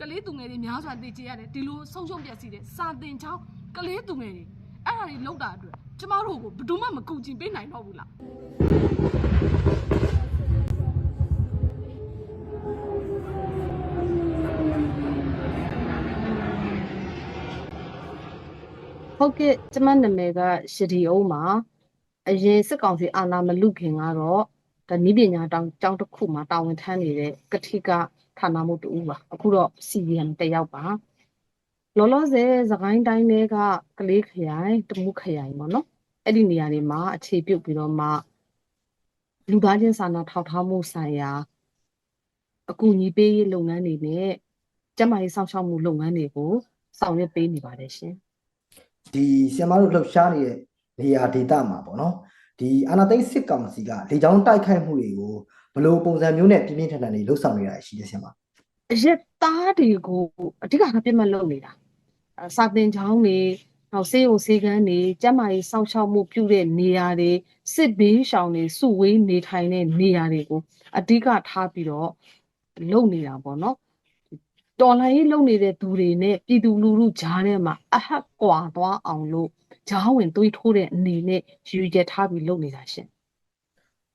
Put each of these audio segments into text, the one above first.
ကလေးသူငယ်တွေများစွာတည်ကြရတယ်ဒီလိုဆုံးရှုံးပျက်စီးတယ်စာတင်ချောင်းကလေးသူငယ်တွေအဲ့ဒါတွေလောက်တာအတွက်ကျမတို့ကိုဘယ်သူမှမကူချင်ပေးနိုင်တော့ဘူးလားဟုတ်ကဲ့ကျမနာမည်ကရှဒီအောင်ပါအရင်စစ်ကောင်စီအာဏာမလုခင်ကတော့ဒါနီးပညာတောင်ကျောင်းတစ်ခုမှာတာဝန်ထမ်းနေတဲ့ကတိက ဌာနမှုတူပါအခုတော့ CVM တက်ရောက်ပါလောလောဆယ်သခိုင်းတိုင်းတွေကကလေးခရိုင်တမှုခရိုင်ပေါ့နော်အဲ့ဒီနေရာတွေမှာအခြေပြုတ်ပြီးတော့မှလူသားချင်းစာနာထောက်ထားမှုဆိုင်ရာအကူအညီပေးရေးလုပ်ငန်းတွေနဲ့ကျန်းမာရေးစောင့်ရှောက်မှုလုပ်ငန်းတွေကိုဆောင်ရွက်ပေးနေပါတယ်ရှင်ဒီဆီယမတို့လှုပ်ရှားနေတဲ့နေရာဒေသမှာပေါ့နော်ဒီအာနာသိန်းစစ်ကောင်စီကလေကြောင်းတိုက်ခိုက်မှုတွေကို ဘယ်လိုပုံစံမျိုးနဲ့ပြင်းပြင်းထန်ထန်တွေလှုပ်ဆောင်နေတာရှိတယ်ဆီယမအရက်သားတွေကိုအဓိကကပြစ်မှတ်လုပ်နေတာအဲစာသင်ကျောင်းတွေနောက်စေယုံစေကန်းတွေကျန်းမာရေးစောင့်ရှောက်မှုပြုတဲ့နေရာတွေစစ်ဘေးရှောင်တွေစုဝေးနေထိုင်တဲ့နေရာတွေကိုအဓိကထားပြီးတော့လုပ်နေတာပေါ့နော်တော်လိုင်းရေးလုပ်နေတဲ့သူတွေနဲ့ပြည်သူလူထုကြားထဲမှာအဟတ်ကွာသွားအောင်လို့ဂျားဝင်သွေးထိုးတဲ့အနေနဲ့ယူရထားပြီးလုပ်နေတာရှင်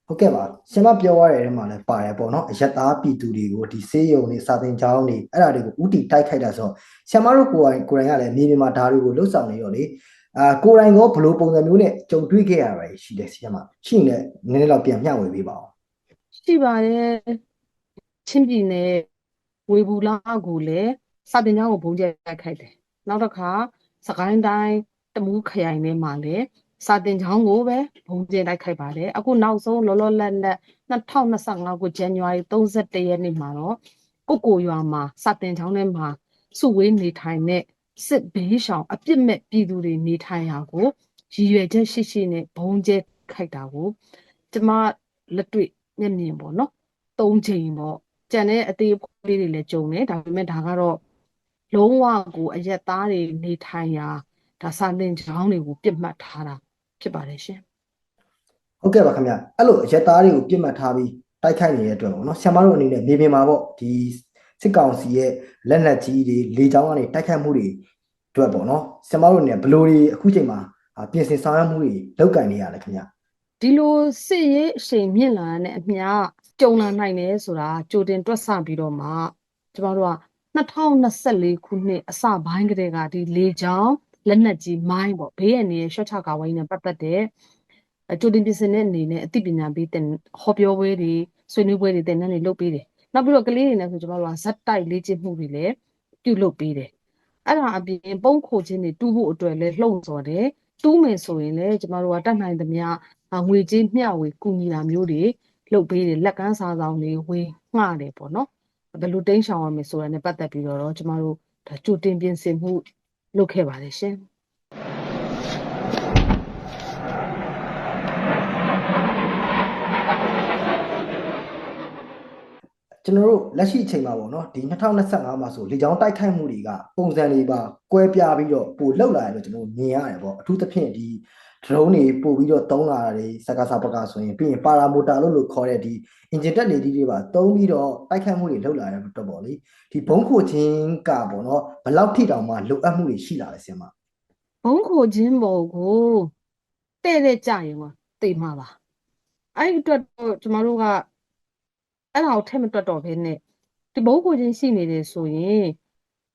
ဟုတ်ကဲ့ပါဆီယမပြောရတဲ့ထဲမှာလည်းပါတယ်ပေါ့နော်အယက်သားပြည်သူတွေကိုဒီစေးရုံတွေစာသင်ကျောင်းတွေအဲ့ဒါတွေကိုဥတီတိုက်ခိုက်တာဆိုတော့ဆီယမတို့ကိုယ်တိုင်ကိုယ်တိုင်ကလည်းမြေပြင်မှာဓာတ်တွေကိုလှုပ်ဆောင်နေရောလေအာကိုယ်တိုင်ကဘယ်လိုပုံစံမျိုးနဲ့ကြုံတွေ့ခဲ့ရတာရှိတယ်ဆီယမရှိရင်လည်းနည်းနည်းတော့ပြန်မျှဝေပေးပါဦးရှိပါတယ်ချင်းပြည်နယ်ဝေဘူးလာကိုလည်းစာတင်ကျောင်းကိုဘုံကျဲတိုက်ခိုက်တယ်နောက်တစ်ခါစကိုင်းတိုင်းတမူးခရိုင်ထဲမှာလည်း စာတင်ကျောင်းကိုပဲဘုံကျဲတိုက်ခိုက်ပါတယ်အခုနောက်ဆုံးလောလောလတ်လတ်2025ခုဇန်နဝါရီ31ရက်နေ့မှာတော့ကိုကိုရွာမှာစာတင်ကျောင်းထဲမှာစုဝေးနေထိုင်တဲ့စစ်ဘေးရှောင်အပြစ်မဲ့ပြည်သူတွေနေထိုင်ရာကိုရည်ရွယ်ချက်ရှိရှိနဲ့ဘုံကျဲခိုက်တာကိုကျမလက်တွေ့မျက်မြင်ပေါ့နော်သုံးချိန်ပေါ့ကြံတဲ့အသေးအဖွားလေးတွေလည်းကြုံတယ်ဒါပေမဲ့ဒါကတော့လုံးဝကိုအရက်သားတွေနေထိုင်ရာဒါစာသင်ကျောင်းတွေကိုပြစ်မှတ်ထားတာ ဖြစ်ပါတယ်ရှင်ဟုတ်ကဲ့ပါခင်ဗျအဲ့လိုအရက်သားတွေကိုပြစ်မှတ်ထားပြီးတိုက်ခိုက်နေတဲ့အတွက်ပေါ့နော်ဆီယမတို့အနေနဲ့မြေပြင်မှာပေါ့ဒီစစ်ကောင်စီရဲ့လက်နက်ကြီးတွေလေကြောင်းကနေတိုက်ခိုက်မှုတွေအတွက်ပေါ့နော်ဆီယမတို့အနေနဲ့ဘယ်လိုတွေအခုချိန်မှာအာပြင်ဆင်ဆောင်ရွက်မှုတွေလုပ်ကင်နေရလဲခင်ဗျဒီလိုစစ်ရေးအရှိန်မြင့်လာတဲ့အမျှကြုံလာနိုင်တယ်ဆိုတာကြိုတင်တွက်ဆပြီးတော့မှကျမတို့က2024ခုနှစ်အစပိုင်းကတည်းကဒီလေကြောင်း လက်နက်ကြီးမိုင်းပေါ့ဘေးရန်ရဲ့ရှော့ချကာဝိုင်းနဲ့ပတ်သက်တဲ့ကြိုတင်ပြင်ဆင်တဲ့အနေနဲ့အသိပညာပေးတဲ့ဟောပြောပွဲတွေဆွေးနွေးပွဲတွေတင်တဲ့နေလုပ်ပေးတယ်နောက်ပြီးတော့ကလေးတွေနဲ့ဆိုကျမတို့ကဇက်တိုက်လေ့ကျင့်မှုတွေလည်းပြုလုပ်ပေးတယ်အဲ့ဒါအပြင်ပုံခိုခြင်းတွေတူးဖို့အတွက်လည်းလှုံ့ဆော်တယ်တူးမယ်ဆိုရင်လည်းကျမတို့ကတတ်နိုင်သမျှအာငွေကြေးမျှဝေကူညီတာမျိုးတွေလုပ်ပေးတယ်လက်ကမ်းစာဆောင်တွေဝေငှတယ်ပေါ့နော်ဘယ်လိုတိန်းရှောင်ရမလဲဆိုတာ ਨੇ ပတ်သက်ပြီးတော့ကျမတို့ဒါကြိုတင်ပြင်ဆင်မှု လုပ်ခဲ့ပါတယ်ရှင်ကျွန်တော်တို့လက်ရှိအချိန်မှာပေါ့နော်ဒီ2025မှာဆိုလေကြောင်းတိုက်ခိုက်မှုတွေကပုံစံတွေပါကွဲပြားပြီးတော့ပိုလောက်လာတယ်လို့ကျွန်တော်မြင်ရတယ်ပေါ့အထူးသဖြင့်ဒီ drone တွေပို့ပြီးတော့တုံးလာတာတွေစကားစာပကာဆိုရင်ပြီးရင်ပါရာမိုတာလို့လို့ခေါ်တဲ့ဒီ engine တက်နေသီးတွေပါတုံးပြီးတော့တိုက်ခိုက်မှုတွေလောက်လာတဲ့အတွက်ပေါ့လေဒီဘုံခိုချင်းကပေါ့နော်ဘယ်လောက်ထိတောင်မှလိုအပ်မှုတွေရှိလာလဲဆင်မဘုံခိုခြင်းပေါ်ကိုတဲ့တဲ့ကြရင်ကတိတ်မှာပါအဲ့ဒီအတွက်တော့ကျမတို့ကအဲ့ဒါကိုထည့်မတွက်တော့ဘဲနဲ့ဒီဘုံခိုခြင်းရှိနေတယ်ဆိုရင်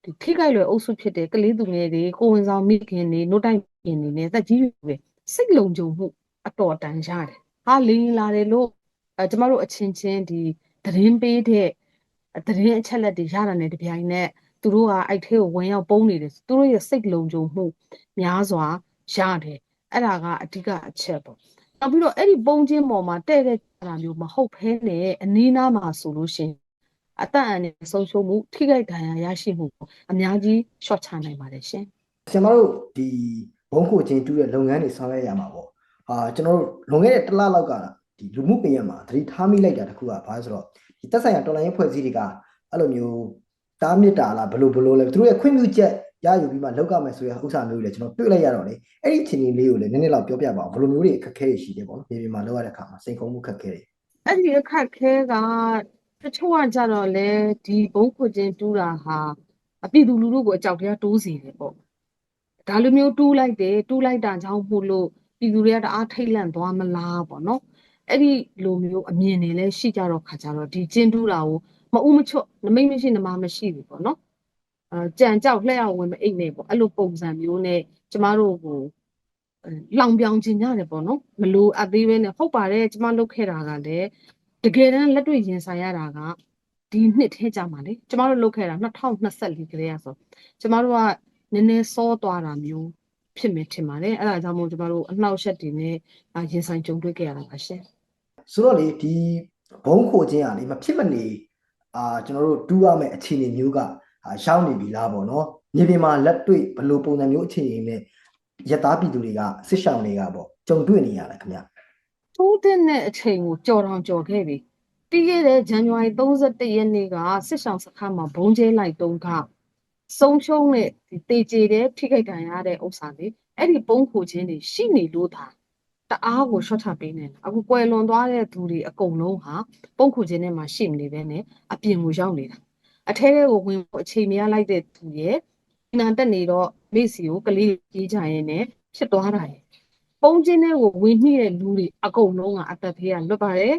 ဒီထိခိုက်လွယ်အုပ်စုဖြစ်တဲ့ကလေးသူငယ်တွေကိုယ်ဝန်ဆောင်မိခင်တွေနှုတ်တိုက်ခင်တွေနဲ့သက်ကြီးတွေပဲ စိတ်လုံခြုံမှုအတော်တန်ရတယ်ဟာလင်းလာတယ်လို့အဲကျမတို့အချင်းချင်းဒီသတင်းပေးတဲ့သတင်းအချက်လက်တွေရတာနဲ့တပြိုင်နက်သူတို့ကအဲ့ထဲကိုဝင်ရောက်ပုံနေတယ်သူတို့ရဲ့စိတ်လုံခြုံမှုများစွာရတယ်အဲ့ဒါကအဓိကအချက်ပေါ့နောက်ပြီးတော့အဲ့ဒီပုံချင်းပေါ်မှာတဲ့တဲ့ကြတာမျိုးမဟုတ်ဘဲနဲ့အနည်းနားမှာဆိုလို့ရှိရင်အတန်အန်နဲ့ဆုံးရှုံးမှုထိခိုက်ဒဏ်ရာရရှိမှုပေါ့အများကြီး short ချနိုင်ပါတယ်ရှင်ဆင်မတို့ဒီ ဘုံခိုချင်းတူးတဲ့လုပ်ငန်းတွေဆောင်ရွက်ရမှာပေါ့အာကျွန်တော်တို့လွန်ခဲ့တဲ့တစ်လလောက်ကဒီလူမှုပညာမှာသတိထားမိလိုက်တာတခုကဘာလဲဆိုတော့ဒီသက်ဆိုင်ရာတော်လိုင်းရေးဖွဲ့စည်းတွေကအဲ့လိုမျိုးတားမြစ်တာလားဘလို့ဘလို့လဲသူတို့ရဲ့ခွင့်ပြုချက်ရယူပြီးမှလောက်ကမယ်ဆိုရဥစ္စာမျိုးတွေလည်းကျွန်တော်တွေ့လိုက်ရတော့လေအဲ့ဒီအချိန်လေးကိုလည်းနည်းနည်းလောက်ပြောပြပါအောင်ဘလို့မျိုးတွေအခက်အခဲတွေရှိတယ်ပေါ့နော်မြေပြင်မှာလောက်ရတဲ့အခါမှာစိန်ခေါ်မှုခက်ခဲတွေအဲ့ဒီအခက်ခဲကတချို့ကကြတော့လေဒီဘုံခွခြင်းတူးတာဟာအပြည်သူလူထုကိုအကြောက်တရားတိုးစေတယ်ပေါ့ ဒါလိုမျိုးတူးလိုက်တယ်တူးလိုက်တာကြောင့်မို့လို့ပြည်သူတွေကတအားထိတ်လန့်သွားမလားပေါ့နော်အဲ့ဒီလိုမျိုးအမြင်တွေလည်းရှိကြတော့ခါကြတော့ဒီကျင်းတူးတာကိုမအူးမချွတ်နမိတ်မရှိနမမရှိဘူးပေါ့နော်အဲကြံကြောက်လှဲ့အောင်ဝင်မအိတ်နဲ့ပေါ့အဲ့လိုပုံစံမျိုးနဲ့ကျမတို့ကိုအဲလောင်ပြောင်ခြင်းရတယ်ပေါ့နော်မလို့အပ်သေးပဲနဲ့ဟုတ်ပါတယ်ကျမလုပ်ခဲ့တာကလည်းတကယ်တမ်းလက်တွေ့ရင်ဆိုင်ရတာကဒီနှစ်ထဲကြမှာလေကျမတို့လုပ်ခဲ့တာ2024ကလေးရဆိုကျမတို့က နည်းနည်းစောသွားတာမျိုးဖြစ်မယ်ထင်ပါတယ်အဲ့ဒါကြောင့်မို့ကျမတို့အနှောက်အယှက်တွေနဲ့အာရင်ဆိုင်ကြုံတွေ့ခဲ့ရတာပါရှင်ဆိုတော့လေဒီဘုံခိုခြင်းอ่ะလေမဖြစ်မနေအာကျွန်တော်တို့တူးရမယ့်အခြေအနေမျိုးကအာရှောင်းနေပြီလားပေါ့နော်မြေပြင်မှာလက်တွေ့ဘယ်လိုပုံစံမျိုးအခြေအနေနဲ့ရသားပြည်သူတွေကစစ်ရှောင်းတွေကပေါ့ကြုံတွေ့နေရတာခင်ဗျထိုးတဲ့အချိန်ကိုကြော်တောင်ကြော်ခဲ့ပြီပြီးခဲ့တဲ့ဇန်နဝါရီ31ရက်နေ့ကစစ်ဆောင်စခန်းမှာဘုံကျဲလိုက်တုန်းက ဆုံးရှုံးတဲ့ဒီတေကျေတဲ့ထိခိုက်ဒဏ်ရာတဲ့ဥစ္စာတွေအဲ့ဒီပုံခိုခြင်းတွေရှိနေလို့သာတအားကိုရှော့ချပေးနေတာအခုကွယ်လွန်သွားတဲ့သူတွေအကုန်လုံးဟာပုံခိုခြင်းထဲမှာရှိမနေပဲနဲ့အပြင်ကိုရောက်နေတာအထဲထဲကိုဝင်ဖို့အချိန်မရလိုက်တဲ့သူရဲ့ဒီနာတက်နေတော့မိစီကိုကလေးကြီးကြရင်နဲ့ဖြစ်သွားတာရဲ့ပုံချင်းတွေကိုဝင်နှိတဲ့လူတွေအကုန်လုံးကအသက်ဖေးကလွတ်ပါတယ်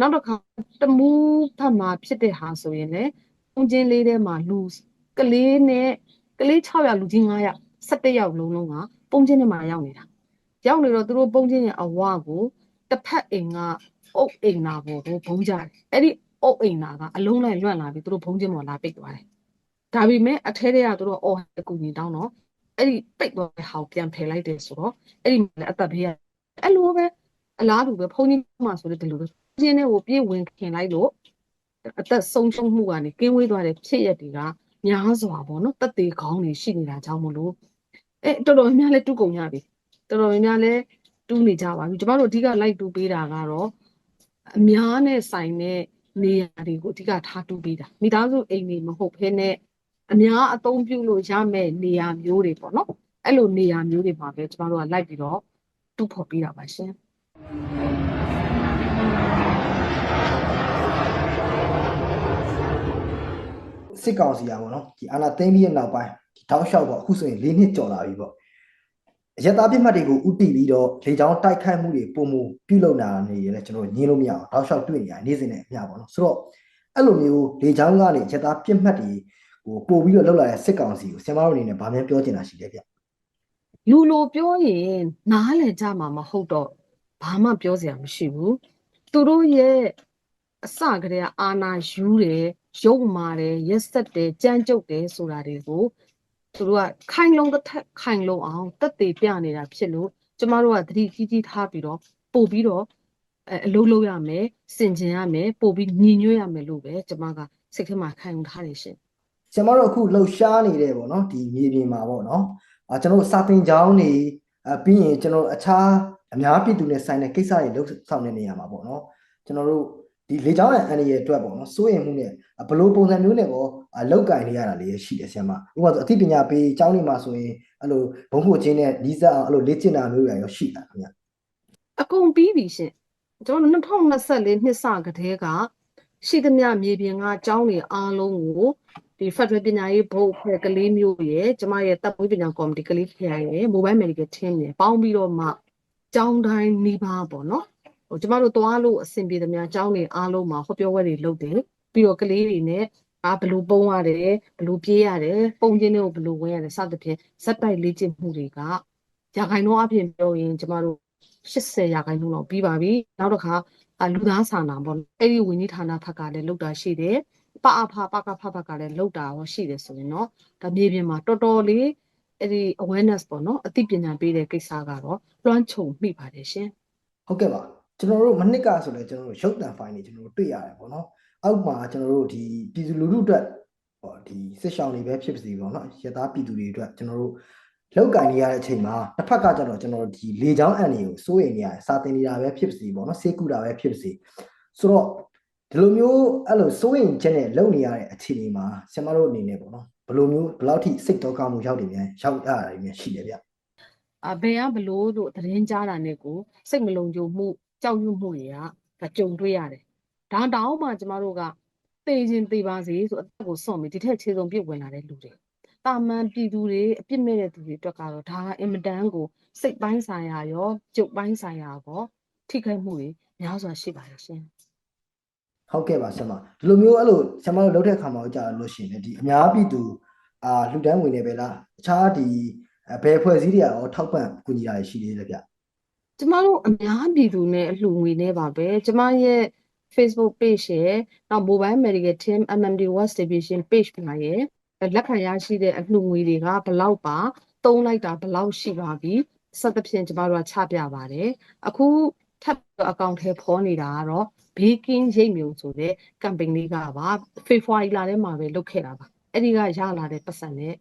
နောက်တစ်ခါတမူးဖတ်မှာဖြစ်တဲ့ဟာဆိုရင်လည်းပုံချင်းလေးထဲမှာလူ ကလေးနဲ့ကလေး6ယောက်လူကြီး9ယောက်17ယောက်လုံးလုံးကပုံချင်းထဲမှာရောက်နေတာရောက်နေတော့သူတို့ပုံချင်းရဲ့အဝကိုတစ်ဖက်အိမ်ကအုတ်အိမ်နာပေါ်ကိုဘုံကြတယ်အဲ့ဒီအုတ်အိမ်နာကအလုံးလိုက်လွန့်လာပြီးသူတို့ဘုံချင်းပေါ်လာပိတ်သွားတယ်ဒါပေမဲ့အထဲထဲကသူတို့အော်အကူကြီးတောင်းတော့အဲ့ဒီပိတ်သွားတဲ့ဟာကိုပြန်ဖယ်လိုက်တယ်ဆိုတော့အဲ့ဒီမှာလည်းအသက်ဘေးရအဲ့လိုပဲအလားတူပဲဘုန်းကြီးမှဆိုလည်းဒီလိုပဲကျင်းတဲ့ကိုပြေးဝင်ခင်လိုက်လို့အသက်ဆုံးရှုံးမှုကနေကင်းဝေးသွားတဲ့ဖြစ်ရက်တွေက များစွာပေါ့နော်တက်သေးခေါင်းတွေရှိနေတာကြောင့်မလို့အဲတော်တော်များများလဲတူးကုန်ရပြီတော်တော်များများလဲတူးနေကြပါပြီကျမတို့အဓိကလိုက်တူးပေးတာကတော့အများနဲ့ဆိုင်တဲ့နေရာတွေကိုအဓိကထားတူးပေးတာမိသားစုအိမ်တွေမဟုတ်ဘဲနဲ့အများအသုံးပြုလို့ရမယ့်နေရာမျိုးတွေပေါ့နော်အဲ့လိုနေရာမျိုးတွေမှာပဲကျမတို့ကလိုက်ပြီးတော့တူဖော်ပေးတာပါရှင် စစ်ကောင်စီကပေါ့နော်ဒီအာဏာသိမ်းပြီးတဲ့နောက်ပိုင်းဒီတောက်လျှောက်ပေါ့အခုဆိုရင်၄နှစ်ကျော်လာပြီပေါ့အရတားပြစ်မှတ်တွေကိုဥတီပြီးတော့လေချောင်းတိုက်ခိုက်မှုတွေပုံမူပြုလုပ်လာနေရလဲကျွန်တော်ညင်းလို့မရအောင်တောက်လျှောက်တွေ့နေရနေ့စဉ်နဲ့အမျှပေါ့နော်ဆိုတော့အဲ့လိုမျိုးလေချောင်းကနေအရတားပြစ်မှတ်တွေဟိုပို့ပြီးတော့လောက်လာတဲ့စစ်ကောင်စီကိုဆင်မတို့အနေနဲ့ဗာမြန်ပြောချင်တာရှိတယ်ဗျလူလိုပြောရင်နားလည်ကြမှာမဟုတ်တော့ဘာမှပြောစရာမရှိဘူးသူတို့ရဲ့အစကတည်းကအာနာယူတယ် ရုပ်မာတယ်ရက်ဆက်တယ်ကြမ်းကြုတ်တယ်ဆိုတာတွေကိုသူတို့ကခိုင်လုံတစ်ထက်ခိုင်လုံအောင်တက်သေးပြနေတာဖြစ်လို့ကျမတို့ကသတိကြီးကြီးထားပြီးတော့ပို့ပြီးတော့အဲအလုပ်လုပ်ရမယ်စင်ကျင်ရမယ်ပို့ပြီးညီညွတ်ရမယ်လို့ပဲကျမကစိတ်ထဲမှာခံယူထားတယ်ရှင်ဆင်မတို့အခုလှုပ်ရှားနေတဲ့ပေါ့နော်ဒီမြေပြင်မှာပေါ့နော်အာကျွန်တော်တို့စာသင်ကျောင်းနေအပြီးရင်ကျွန်တော်အခြားအများပြည်သူနဲ့ဆိုင်တဲ့ကိစ္စတွေလှုပ်ဆောင်တဲ့နေရာမှာပေါ့နော်ကျွန်တော်တို့ ဒီလေချောင်းရဲ့အန်ဒီရဲ့အတွက်ပေါ့နော်စိုးရင်မှုနဲ့ဘယ်လိုပုံစံမျိုးနဲ့ပေါ့အလောက်ကင်နေရတာလေးရှိတယ်ဆင်မဥပမာဆိုအသိပညာပေးကျောင်းတွေမှာဆိုရင်အဲ့လိုဘုံဖို့ချင်းနဲ့နီးစပ်အောင်အဲ့လိုလေ့ကျင့်တာမျိုးတွေရောရှိတာခင်ဗျအကုန်ပြီးပြီရှင်ကျွန်တော်တို့2024နှစ်စကတည်းကရှိသမျှမြေပြင်ကကျောင်းတွေအားလုံးကိုဒီ Federal ပညာရေးဘုတ်ဖွဲ့ကလေးမျိုးရဲ့ကျမရဲ့တပ်ပွေးပညာကော်မတီကလေးခရိုင်ရဲ့ Mobile Medical Team ရဲ့ပေါင်းပြီးတော့မှကျောင်းတိုင်းနှီးပါပေါ့နော် ဟိုကျမတို့သွားလို့အဆင်ပြေသမျှကျောင်းတွေအားလုံးမှာဟောပြောပွဲတွေလုပ်တယ်ပြီးတော့ကလေးတွေနဲ့အာဘယ်လိုပုံရတယ်ဘယ်လိုပြေးရတယ်ပုံချင်းတွေကိုဘယ်လိုဝင်ရတယ်စသဖြင့်ဇက်တိုက်လေ့ကျင့်မှုတွေကရာခိုင်နှုန်းအပြင်ပြောရင်ကျမတို့80ရာခိုင်နှုန်းလောက်ပြီးပါပြီနောက်တစ်ခါအာလူသားစာနာပေါ့နော်အဲ့ဒီဝင်ကြီးဌာနဘက်ကလည်းလောက်တာရှိတယ်ပအဖပကဖဘက်ကလည်းလောက်တာရောရှိတယ်ဆိုရင်တော့ဒါမြေပြင်မှာတော်တော်လေးအဲ့ဒီ awareness ပေါ့နော်အသိပညာပေးတဲ့ကိစ္စကတော့လွှမ်းခြုံမိပါတယ်ရှင်ဟုတ်ကဲ့ပါ ကျွန်တော်တို့မနစ်ကဆိုလဲကျွန်တော်တို့ရုပ်တံဖိုင်တွေကျွန်တော်တို့တွေ့ရတယ်ပေါ့နော်အောက်မှာကျွန်တော်တို့ဒီပြည်သူလူထုအတွက်ဟောဒီစစ်ရှောင်းတွေပဲဖြစ်ပါစေပေါ့နော်ရသားပြည်သူတွေအတွက်ကျွန်တော်တို့လောက်ကင်နေရတဲ့အချိန်မှာတစ်ဖက်ကကျတော့ကျွန်တော်တို့ဒီလေချောင်းအန်တွေကိုစိုးရိမ်နေရတယ်စာတင်နေတာပဲဖြစ်ပါစေပေါ့နော်စေကူတာပဲဖြစ်ပါစေဆိုတော့ဒီလိုမျိုးအဲ့လိုစိုးရိမ်ချက်နဲ့လုံနေရတဲ့အခြေအနေမှာဆင်မတို့အနေနဲ့ပေါ့နော်ဘယ်လိုမျိုးဘယ်လောက်ထိစိတ်တော့ကောင်းမှုရောက်နေပြန်ရောက်ရတာတွေမြန်ရှိတယ်ဗျအဘယ်ကဘလို့တို့သတင်းကြားတာနဲ့ကိုစိတ်မလုံခြုံမှု ကြောက်ရွံ့မှုတွေကဒါကြုံတွေ့ရတယ်ဒါတောင်မှကျမတို့ကတေခြင်းတေပါစေဆိုအသက်ကိုစွန့်ပြီးဒီထက်ခြေစုံပြစ်ဝင်လာတဲ့လူတွေတာမန်ပြည်သူတွေအပြစ်မဲ့တဲ့သူတွေအတွက်ကတော့ဒါကအင်မတန်ကိုစိတ်ပိုင်းဆိုင်ရာရောကြုတ်ပိုင်းဆိုင်ရာရောထိခိုက်မှုတွေများစွာရှိပါတယ်ရှင်ဟုတ်ကဲ့ပါဆရာမဒီလိုမျိုးအဲ့လိုဆရာမတို့လုပ်တဲ့အခါမှာကြာလို့ရှိရင်လေဒီအများပြည်သူအာလှူဒန်းဝင်နေပဲလားအခြားဒီအဲဘယ်ဖွဲ့စည်းတွေရောထောက်ပံ့ကူညီတာရှိသေးလဲဗျ ကျမတို့အများပြည်သူနဲ့အလှူငွေနဲ့ပါပဲကျမရဲ့ Facebook page ရဲ့နောက် Mobile Medical Team MMD West Division page မှာရဲ့လက်ခံရရှိတဲ့အလှူငွေတွေကဘယ်လောက်ပါသုံးလိုက်တာဘယ်လောက်ရှိပါပြီစသဖြင့်ကျမတို့ကချပြပါတယ်အခုထပ်ပြီးတော့အကောင့်ထဲဖော်နေတာကတော့ Baking ရိတ်မျိုးဆိုတဲ့ campaign လေးကပါဖေဖော်ဝါရီလထဲမှာပဲလုပ်ခဲ့တာပါအဲ့ဒီကရလာတဲ့ပတ်စံနဲ့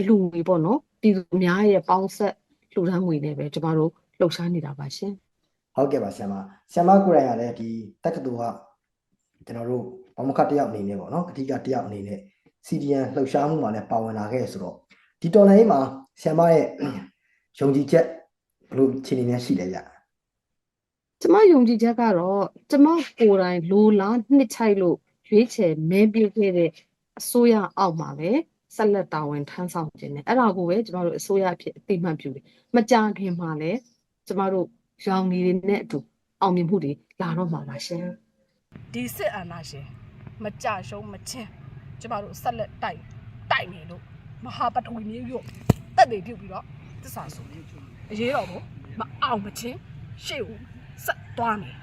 အလှူငွေပေါ့နော်ပြည်သူအများရဲ့ပေါင်းဆက်လှူဒန်းငွေနဲ့ပဲကျမတို့ လှုပ်ရှားနေတာပါရှင်ဟုတ်ကဲ့ပါဆရာမဆရာမကိုယ်တိုင်ကလည်းဒီတက္ကသိုလ်ကကျွန်တော်တို့ဘာမခတ်တယောက်အနေနဲ့ပေါ့နော်အဓိကတယောက်အနေနဲ့ CDN လှုပ်ရှားမှုမှာလည်းပါဝင်လာခဲ့ဆိုတော့ဒီတော်လိုင်းမှာဆရာမရဲ့ယုံကြည်ချက်ဘယ်လိုခြေအနေနဲ့ရှိလဲဗျကျမယုံကြည်ချက်ကတော့ကျမကိုယ်တိုင်လိုလားနှစ်ချိုက်လို့ရွေးချယ်မဲပေးခဲ့တဲ့အစိုးရအောက်မှာပဲဆက်လက်တာဝန်ထမ်းဆောင်ခြင်းနဲ့အဲ့ဒါကိုပဲကျမတို့အစိုးရအဖြစ်အသိမှတ်ပြုတယ်မကြာခင်မှာလည်း ကျမတို့ရောင်နေတွေနဲ့အတူအောင်မြင်မှုတွေလာတော့မှာပါရှင်ဒီစစ်အာဏာရှင်မကြရှုံးမချင်းကျမတို့ဆက်လက်တိုက်တိုက်နေလို့မဟာပထဝီမျိုးရုပ်တက်တွေပြုတ်ပြီးတော့တစ္ဆာဆိုအရေးတော်ကိုမအောင်မချင်းရှေ့ဦးဆက်သွားမယ်